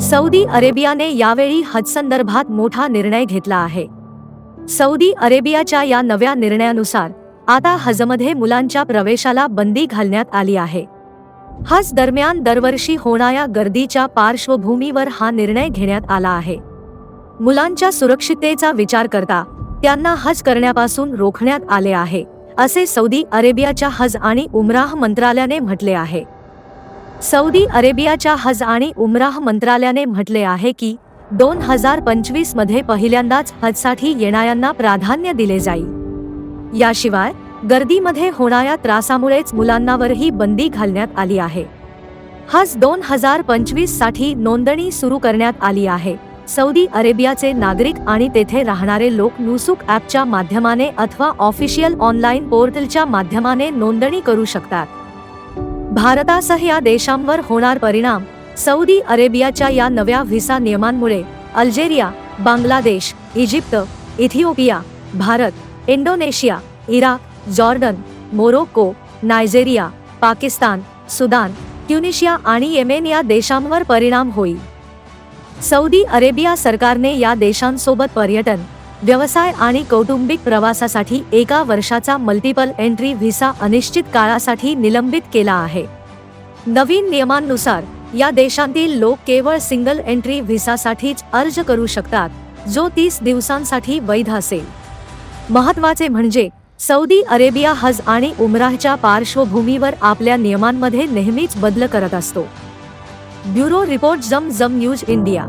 Saudi अरेबियाने यावेळी हजसंदर्भात मोठा निर्णय घेतला आहे. सौदी अरेबियाच्या या नव्या निर्णयानुसार आता हजमध्ये मुलांच्या प्रवेशाला बंदी घालण्यात आली आहे. हज दरम्यान दरवर्षी होणाऱ्या गर्दीच्या पार्श्वभूमीवर हा निर्णय घेण्यात आला आहे. मुलांच्या सुरक्षिततेचा विचार करता त्यांना हज करण्यापासून रोखण्यात आले आहे असे सौदी अरेबियाच्या हज आणि उमराह मंत्रालयाने म्हटले आहे. सौदी अरेबियाच्या हज आणि उमराह मंत्रालयाने म्हटले आहे की दोन हजार पंचवीसमध्ये पहिल्यांदाच हजसाठी येणाऱ्यांना प्राधान्य दिले जाईल. याशिवाय गर्दीमध्ये होणाऱ्या त्रासामुळेच मुलांनावरही बंदी घालण्यात आली आहे. हज दोन हजार पंचवीससाठी नोंदणी सुरू करण्यात आली आहे. सौदी अरेबियाचे नागरिक आणि तेथे राहणारे लोक नुसूक ॲपच्या माध्यमाने अथवा ऑफिशियल ऑनलाईन पोर्टलच्या माध्यमाने नोंदणी करू शकतात. भारतासह या देशांवर होणार परिणाम सौदी अरेबियाच्या या नव्या व्हिसा नियमांमुळे Algeria Bangladesh Egypt Ethiopia Bharat Indonesia Iraq Jordan Morocco Nigeria Pakistan Sudan Tunisia आणि येमेन या देशांवर परिणाम होईल. सौदी अरेबिया सरकारने या देशांसोबत पर्यटन व्यवसाय आणि कौटुंबिक प्रवासासाठी एका वर्षाचा मल्टिपल एंट्री व्हिसा अनिश्चित काळासाठी निलंबित केला आहे. नवीन नियमांनुसार या देशांतील लोक केवळ सिंगल एंट्री व्हिसासाठीच अर्ज करू शकतात जो तीस दिवसांसाठी वैध असेल. महत्त्वाचे म्हणजे सौदी अरेबिया हज आणि उमराहच्या पार्श्वभूमीवर आपल्या नियमांमध्ये नेहमीच बदल करत असतो. ब्युरो रिपोर्ट जम जम न्यूज इंडिया.